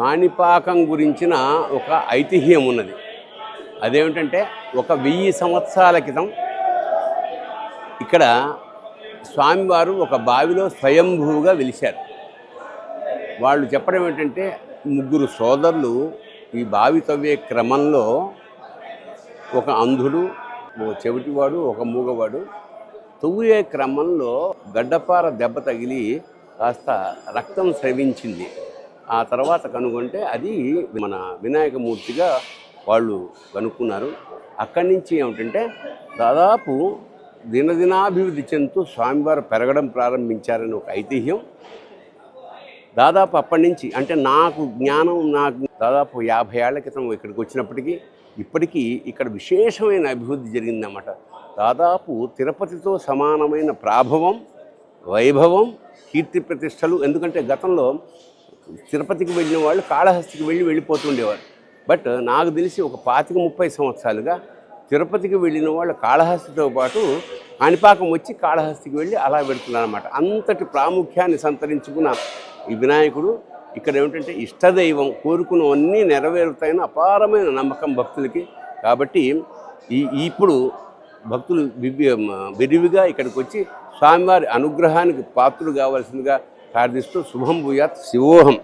కాణిపాకం గురించిన ఒక ఐతిహ్యం ఉన్నది. అదేమిటంటే ఒక వెయ్యి సంవత్సరాల క్రితం ఇక్కడ స్వామివారు ఒక బావిలో స్వయంభూగా వెలిశారు. వాళ్ళు చెప్పడం ఏంటంటే ముగ్గురు సోదరులు ఈ బావి తవ్వే క్రమంలో ఒక అంధుడు ఒక చెవిటివాడు ఒక మూగవాడు తవ్వే క్రమంలో గడ్డపార దెబ్బ తగిలి కాస్త రక్తం స్రవించింది. ఆ తర్వాత కనుగొంటే అది మన వినాయకమూర్తిగా వాళ్ళు కనుక్కున్నారు. అక్కడి నుంచి ఏమిటంటే దాదాపు దినదినాభివృద్ధి చెందుతూ స్వామివారు పెరగడం ప్రారంభించారని ఒక ఐతిహ్యం. దాదాపు అప్పటి నుంచి అంటే నాకు జ్ఞానం నాకు దాదాపు యాభై ఏళ్ళ క్రితం ఇక్కడికి వచ్చినప్పటికీ ఇప్పటికీ ఇక్కడ విశేషమైన అభివృద్ధి జరిగిందన్నమాట. దాదాపు తిరుపతితో సమానమైన ప్రాభవం వైభవం కీర్తి ప్రతిష్టలు. ఎందుకంటే గతంలో తిరుపతికి వెళ్ళిన వాళ్ళు కాళహస్తికి వెళ్ళి వెళ్ళిపోతుండేవారు బట్ నాకు తెలిసి ఒక పాతిక ముప్పై సంవత్సరాలుగా తిరుపతికి వెళ్ళిన వాళ్ళు కాళహస్తితో పాటు కాణిపాకం వచ్చి కాళహస్తికి వెళ్ళి అలా పెడుతున్నారు అనమాట అంతటి ప్రాముఖ్యాన్ని సంతరించుకున్న ఈ వినాయకుడు ఇక్కడ ఏమిటంటే ఇష్టదైవం కోరుకున్నవన్నీ నెరవేరుతాయని అపారమైన నమ్మకం భక్తులకి. కాబట్టి ఈ ఇప్పుడు భక్తులు విరివిగా ఇక్కడికి వచ్చి స్వామివారి అనుగ్రహానికి పాత్రులు కావాల్సిందిగా ప్రార్థిస్తూ శుభం భూయాత్ శివోహం.